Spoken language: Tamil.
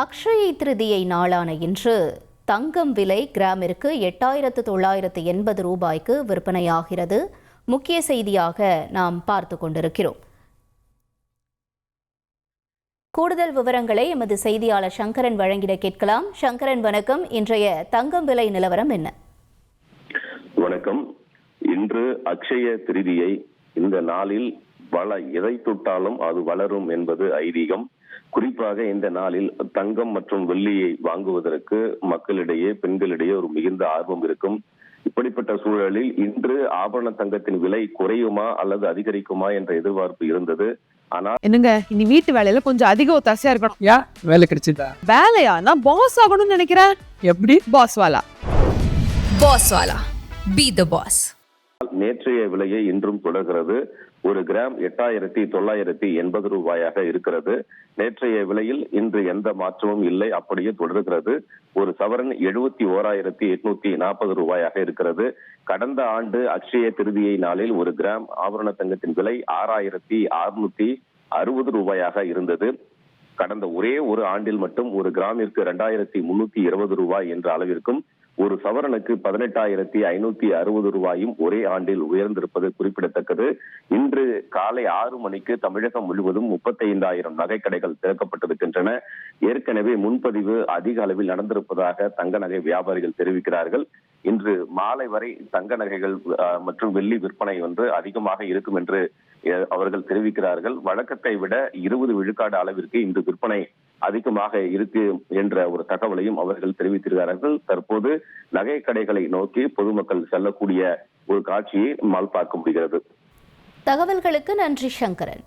அக்ஷய திருதியை நாளான இன்று தங்கம் விலை கிராமிற்கு எட்டாயிரத்து தொள்ளாயிரத்து எண்பது ரூபாய்க்கு விற்பனையாகிறது. முக்கிய செய்தியாக நாம் பார்த்து கொண்டிருக்கிறோம். கூடுதல் விவரங்களை எமது செய்தியாளர் சங்கரன் வழங்கிட கேட்கலாம். சங்கரன் வணக்கம். இன்றைய தங்கம் விலை நிலவரம் என்ன? வணக்கம். இன்று அக்ஷய திருதியை இந்த நாளில் வள எதை தொட்டாலும் அது வளரும் என்பது ஐதீகம். குறிப்பாக இந்த நாளில் தங்கம் மற்றும் வெள்ளியை வாங்குவதற்கு மக்களிடையே பெண்களிடையே ஒரு மிகுந்த ஆர்வம் இருக்கும். இப்படிப்பட்ட சூழலில் இன்று ஆபரண தங்கத்தின் விலை குறையுமா அல்லது அதிகரிக்குமா என்ற எதிர்பார்ப்பு இருந்தது. ஆனால் என்னங்க இனி வீட்டு வேலையில கொஞ்சம் அதிக ஒத்தாசையா இருக்கணும். யா வேலை கிடைச்சதா? வேலையா நான் பாஸ் ஆகணும்னு நினைக்கிறேன். எப்படி? பாஸ் வாலா. Boss Wala. Be the boss. நேற்றைய விலையை இன்றும் தொடர்கிறது ஒரு கிராம் எட்டாயிரத்தி தொள்ளாயிரத்தி எண்பது ரூபாயாக இருக்கிறது. நேற்றைய விலையில் இன்று எந்த மாற்றமும் இல்லை. அப்படியே தொடர்கிறது. ஒரு சவரன் எழுபத்தி ஓராயிரத்தி எட்நூத்தி நாற்பது ரூபாயாக இருக்கிறது. கடந்த ஆண்டு அக்ஷய திருதியை நாளில் ஒரு கிராம் ஆபரண தங்கத்தின் விலை ஆறாயிரத்தி அறுநூத்தி அறுபது ரூபாயாக இருந்தது. கடந்த ஒரே ஒரு ஆண்டில் மட்டும் ஒரு கிராமிற்கு இரண்டாயிரத்தி முன்னூத்தி இருபது ரூபாய் என்ற அளவிற்கும் ஒரு சவரனுக்கு பதினெட்டாயிரத்தி ஐநூத்தி அறுபது ரூபாயும் ஒரே ஆண்டில் உயர்ந்திருப்பது குறிப்பிடத்தக்கது. இன்று காலை ஆறு மணிக்கு தமிழகம் முழுவதும் முப்பத்தைந்தாயிரம் நகைக்கடைகள் திறக்கப்பட்டிருக்கின்றன. ஏற்கனவே முன்பதிவு அதிக அளவில் நடந்திருப்பதாக தங்க நகை வியாபாரிகள் தெரிவிக்கிறார்கள். இன்று மாலை வரை தங்க நகைகள் அஹ், மற்றும் வெள்ளி விற்பனை வந்து அதிகமாக இருக்கும் என்று அஹ், அவர்கள் தெரிவிக்கிறார்கள். வழக்கத்தை விட இருபது விழுக்காடு அளவிற்கு இன்று விற்பனை அதிகமாக இருக்கு என்ற ஒரு தகவலையும் அவர்கள் தெரிவித்திருக்கிறார்கள். தற்போது நகை கடைகளை நோக்கி பொதுமக்கள் செல்லக்கூடிய ஒரு காட்சியை நம்மால் பார்க்க முடிகிறது. தகவல்களுக்கு நன்றி சங்கரன்.